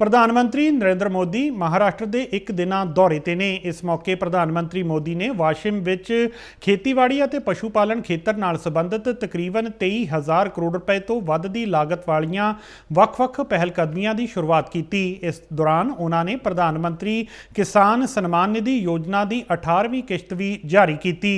ਪ੍ਰਧਾਨ ਮੰਤਰੀ ਨਰਿੰਦਰ ਮੋਦੀ ਮਹਾਰਾਸ਼ਟਰ ਦੇ ਇੱਕ ਦਿਨਾਂ ਦੌਰੇ ਤੇ ਨੇ। ਇਸ ਮੌਕੇ ਪ੍ਰਧਾਨ ਮੰਤਰੀ ਮੋਦੀ ਨੇ ਵਾਸ਼ਿਮ ਵਿੱਚ ਖੇਤੀਬਾੜੀ ਅਤੇ ਪਸ਼ੂ ਪਾਲਣ ਖੇਤਰ ਨਾਲ ਸੰਬੰਧਿਤ ਤਕਰੀਬਨ 23000 ਕਰੋੜ ਰੁਪਏ ਤੋਂ ਵੱਧ ਦੀ ਲਾਗਤ ਵਾਲੀਆਂ ਵੱਖ-ਵੱਖ ਪਹਿਲਕਦਮੀਆਂ ਦੀ ਸ਼ੁਰੂਆਤ ਕੀਤੀ। ਇਸ ਦੌਰਾਨ ਉਹਨਾਂ ਨੇ ਪ੍ਰਧਾਨ ਮੰਤਰੀ ਕਿਸਾਨ ਸਨਮਾਨ ਨਿਧੀ ਯੋਜਨਾ ਦੀ 18ਵੀਂ ਕਿਸ਼ਤ ਵੀ ਜਾਰੀ ਕੀਤੀ।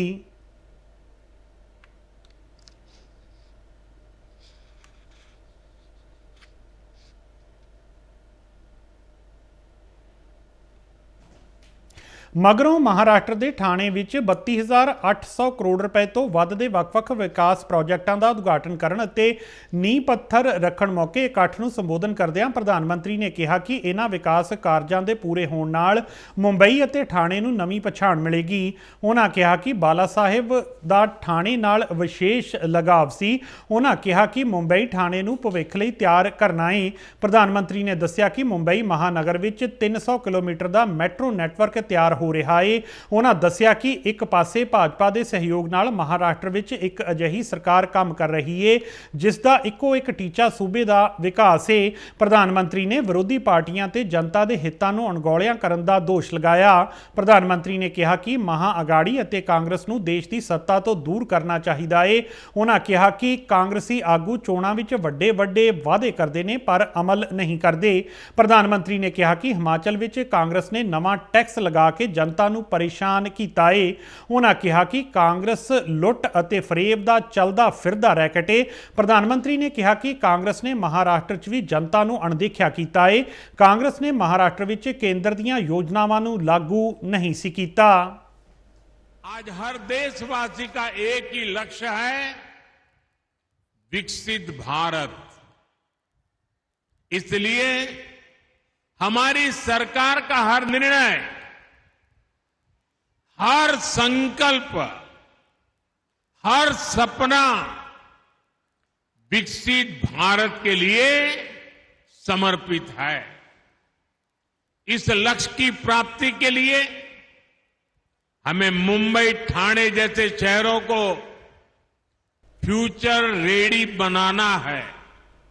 ਮਗਰੋਂ ਮਹਾਰਾਸ਼ਟਰ ਦੇ ਥਾਣੇ ਵਿੱਚ 32800 ਕਰੋੜ ਰੁਪਏ ਤੋਂ ਵੱਧ ਦੇ ਵੱਖ-ਵੱਖ ਵਿਕਾਸ ਪ੍ਰੋਜੈਕਟਾਂ ਦਾ ਉਦਘਾਟਨ ਕਰਨ ਅਤੇ ਨੀਂਹ ਪੱਥਰ ਰੱਖਣ ਮੌਕੇ ਇਕੱਠ ਨੂੰ ਸੰਬੋਧਨ ਕਰਦਿਆਂ ਪ੍ਰਧਾਨ ਮੰਤਰੀ ਨੇ ਕਿਹਾ ਕਿ ਇਹਨਾਂ ਵਿਕਾਸ ਕਾਰਜਾਂ ਦੇ ਪੂਰੇ ਹੋਣ ਨਾਲ ਮੁੰਬਈ ਅਤੇ ਥਾਣੇ ਨੂੰ ਨਵੀਂ ਪਛਾਣ ਮਿਲੇਗੀ। ਉਹਨਾਂ ਕਿਹਾ ਕਿ ਬਾਲਾ ਸਾਹਿਬ ਦਾ ਥਾਣੇ ਨਾਲ ਵਿਸ਼ੇਸ਼ ਲਗਾਵ ਸੀ। ਉਹਨਾਂ ਕਿਹਾ ਕਿ ਮੁੰਬਈ ਥਾਣੇ ਨੂੰ ਭਵਿੱਖ ਲਈ ਤਿਆਰ ਕਰਨਾ ਹੈ ਪ੍ਰਧਾਨ ਮੰਤਰੀ ਨੇ ਦੱਸਿਆ ਕਿ ਮੁੰਬਈ ਮਹਾਨਗਰ ਵਿੱਚ 300 ਕਿਲੋਮੀਟਰ ਦਾ ਮੈਟਰੋ ਨੈਟਵਰਕ ਤਿਆਰ ਹੋ ਰਿਹਾ ਏ। ਉਹਨਾਂ ਦੱਸਿਆ ਕਿ ਇੱਕ ਪਾਸੇ ਭਾਜਪਾ ਦੇ ਸਹਿਯੋਗ ਨਾਲ ਮਹਾਰਾਸ਼ਟਰ ਵਿੱਚ ਇੱਕ ਅਜਿਹੀ ਸਰਕਾਰ ਕੰਮ ਕਰ ਰਹੀ ਏ, ਜਿਸ ਦਾ ਇੱਕੋ ਇੱਕ ਟੀਚਾ ਸੂਬੇ ਦਾ ਵਿਕਾਸ ਏ। ਪ੍ਰਧਾਨ ਮੰਤਰੀ ਨੇ ਵਿਰੋਧੀ ਪਾਰਟੀਆਂ ਤੇ ਜਨਤਾ ਦੇ ਹਿੱਤਾਂ ਨੂੰ ਅਣਗੌਲਿਆਂ ਕਰਨ ਦਾ ਦੋਸ਼ ਲਗਾਇਆ। ਪ੍ਰਧਾਨ ਮੰਤਰੀ ਨੇ ਕਿਹਾ ਕਿ ਮਹਾ ਅਗਾੜੀ ਅਤੇ ਕਾਂਗਰਸ ਨੂੰ ਦੇਸ਼ ਦੀ ਸੱਤਾ ਤੋਂ ਦੂਰ ਕਰਨਾ ਚਾਹੀਦਾ ਏ। ਉਹਨਾਂ ਕਿਹਾ ਕਿ ਕਾਂਗਰਸੀ ਆਗੂ ਚੋਣਾਂ ਵਿੱਚ ਵੱਡੇ ਵੱਡੇ ਵਾਅਦੇ ਕਰਦੇ ਨੇ, ਪਰ ਅਮਲ ਨਹੀਂ ਕਰਦੇ। ਪ੍ਰਧਾਨ ਮੰਤਰੀ ਨੇ ਕਿਹਾ ਕਿ ਹਿਮਾਚਲ ਵਿੱਚ ਕਾਂਗਰਸ ਨੇ ਨਵਾਂ ਟੈਕਸ ਲਗਾ ਕੇ ਜਨਤਾ ਨੂੰ ਪਰੇਸ਼ਾਨ ਕੀਤਾ ਏ ਉਹਨਾਂ ਕਿਹਾ ਕਿ ਕਾਂਗਰਸ ਲੁੱਟ ਅਤੇ ਫਰੇਬ ਦਾ ਚੱਲਦਾ ਫਿਰਦਾ ਰੈਕਟ ਏ ਪ੍ਰਧਾਨ ਮੰਤਰੀ ਨੇ ਕਿਹਾ ਕਿ ਕਾਂਗਰਸ ਨੇ ਮਹਾਰਾਸ਼ਟਰ 'ਚ ਵੀ ਜਨਤਾ ਨੂੰ ਅਣਦੇਖਿਆ ਕੀਤਾ ਏ ਕਾਂਗਰਸ ਨੇ ਮਹਾਰਾਸ਼ਟਰ ਵਿੱਚ ਕੇਂਦਰ ਦੀਆਂ ਯੋਜਨਾਵਾਂ ਨੂੰ ਲਾਗੂ ਨਹੀਂ ਸੀ ਕੀਤਾ आज हर देशवासी का एक ही लक्ष्य है विकसित भारत इसलिए हमारी सरकार का हर निर्णय हर संकल्प, हर सपना विकसित भारत के लिए समर्पित है। इस लक्ष्य की प्राप्ति के लिए हमें मुंबई ठाणे जैसे शहरों को फ्यूचर रेडी बनाना है।